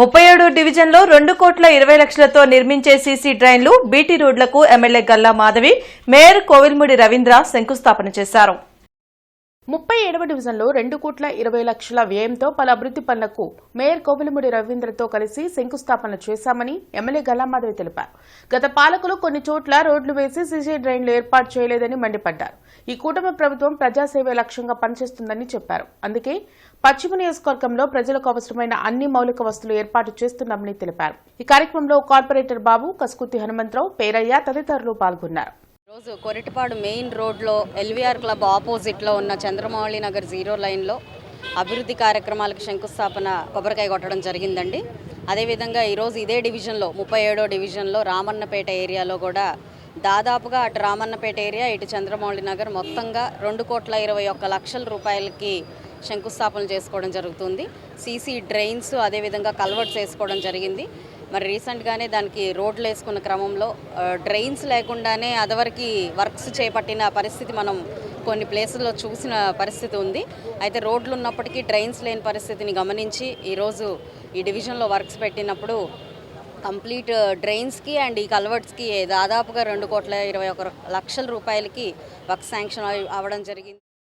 ముప్పై ఏడు డివిజన్లో రెండు కోట్ల ఇరవై లక్షలతో నిర్మించే సీసీ డ్రైన్లు బీటీ రోడ్లకు ఎమ్మెల్యే గల్లా మాధవి మేయర్ కోవిల్ముడి రవీంద్ర శంకుస్థాపన చేశారు. ముప్పై ఏడవ డివిజన్లో రెండు కోట్ల ఇరవై లక్షల వ్యయంతో పలు అభివృద్ధి పనులకు మేయర్ కోవిలముడి రవీంద్రతో కలిసి శంకుస్థాపన చేశామని ఎమ్మెల్యే గల్లామాధవి తెలిపారు. గత పాలకులు కొన్ని చోట్ల రోడ్లు వేసి సీసీ డ్రైన్లు ఏర్పాటు చేయలేదని మండిపడ్డారు. ఈ కూటమి ప్రభుత్వం ప్రజాసేవే లక్ష్యంగా పనిచేస్తుందని చెప్పారు. అందుకే పశ్చిమ నియోజకవర్గంలో ప్రజలకు అవసరమైన అన్ని మౌలిక వస్తువులు ఏర్పాటు చేస్తున్నామని తెలిపారు. ఈ కార్యక్రమంలో కార్పొరేటర్ బాబు కస్కుతి హనుమంతరావు పేరయ్య తదితరులు పాల్గొన్నారు. ఈరోజు కొరటిపాడు మెయిన్ రోడ్లో ఎల్వీఆర్ క్లబ్ ఆపోజిట్లో ఉన్న చంద్రమౌళి నగర్ జీరో లైన్లో అభివృద్ధి కార్యక్రమాలకు శంకుస్థాపన కొబ్బరికాయ కొట్టడం జరిగిందండి. అదేవిధంగా ఈరోజు ఇదే డివిజన్లో ముప్పై ఏడో డివిజన్లో రామన్నపేట ఏరియాలో కూడా దాదాపుగా అటు రామన్నపేట ఏరియా ఇటు చంద్రమౌళి నగర్ మొత్తంగా రెండు కోట్ల ఇరవై ఒక్క లక్షల రూపాయలకి శంకుస్థాపన చేసుకోవడం జరుగుతుంది. సీసీ డ్రైన్స్ అదేవిధంగా కల్వర్ట్స్ వేసుకోవడం జరిగింది. మరి రీసెంట్గానే దానికి రోడ్లు వేసుకున్న క్రమంలో డ్రైన్స్ లేకుండానే అదవరికి వర్క్స్ చేపట్టిన పరిస్థితి మనం కొన్ని ప్లేసుల్లో చూసిన పరిస్థితి ఉంది. అయితే రోడ్లు ఉన్నప్పటికీ డ్రైన్స్ లేని పరిస్థితిని గమనించి ఈరోజు ఈ డివిజన్లో వర్క్స్ పెట్టినప్పుడు కంప్లీట్ డ్రైన్స్కి అండ్ ఈ కల్వర్ట్స్కి దాదాపుగా రెండు కోట్ల ఇరవై ఒక లక్షల రూపాయలకి వర్క్ శాంక్షన్ అవ్వడం జరిగింది.